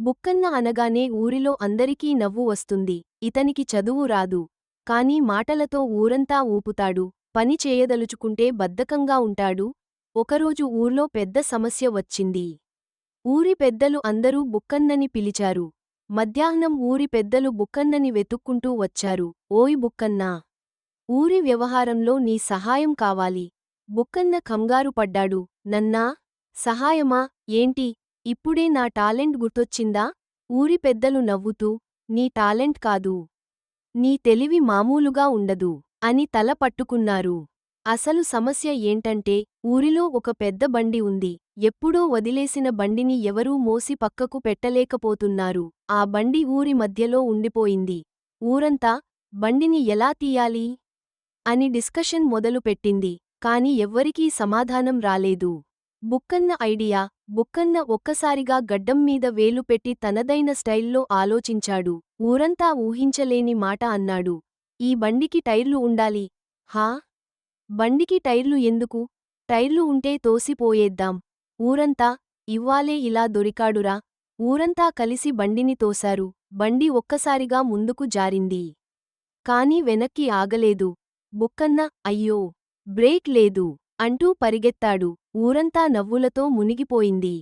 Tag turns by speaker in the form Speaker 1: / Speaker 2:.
Speaker 1: బుక్కన్న అనగానే ఊరిలో అందరికీ నవ్వు వస్తుంది. ఇతనికి చదువు రాదు. కాని మాటలతో ఊరంతా ఊపుతాడు. పని చేయదలుచుకుంటే బద్ధకంగా ఉంటాడు. ఒకరోజు ఊర్లో పెద్ద సమస్య వచ్చింది. ఊరి పెద్దలు అందరూ బుక్కన్నని పిలిచారు. మధ్యాహ్నం ఊరి పెద్దలు బుక్కన్నని వెతుక్కుంటూ వచ్చారు. ఓయ్ బుక్కన్నా! ఊరి వ్యవహారంలో నీ సహాయం కావాలి. బుక్కన్న కంగారు పడ్డాడు. నన్నా! సహాయమా? ఏంటి? ఇప్పుడే నా టాలెంట్ గుర్తొచ్చిందా? ఊరి పెద్దలు నవ్వుతూ నీ టాలెంట్ కాదు. నీ తెలివి మామూలుగా ఉండదు అని తల పట్టుకున్నారు. అసలు సమస్య ఏంటంటే ఊరిలో ఒక పెద్ద బండి ఉంది. ఎప్పుడో వదిలేసిన బండిని ఎవరూ మోసి పక్కకు పెట్టలేకపోతున్నారు. ఆ బండి ఊరి మధ్యలో ఉండిపోయింది. ఊరంతా బండిని ఎలా తీయాలి? అని డిస్కషన్ మొదలుపెట్టింది. కాని ఎవ్వరికీ సమాధానం రాలేదు. బుక్కన్న ఐడియా బుక్కన్న ఒక్కసారిగా గడ్డం మీద వేలు పెట్టి తనదైన స్టైల్లో ఆలోచించాడు. ఊరంతా ఊహించలేని మాట అన్నాడు. ఈ బండికి టైర్లు ఉండాలి. హా? బండికి టైర్లు ఎందుకు? టైర్లు ఉంటే తోసిపోయేద్దాం. ఊరంతా ఇవ్వాలే ఇలా దొరికాడురా. ఊరంతా కలిసి బండిని తోశారు. బండి ఒక్కసారిగా ముందుకు జారింది. కాని వెనక్కి ఆగలేదు. బుక్కన్న అయ్యో! బ్రేక్ లేదు. అంటూ పరిగెత్తాడు. ఊరంతా నవ్వులతో మునిగిపోయింది.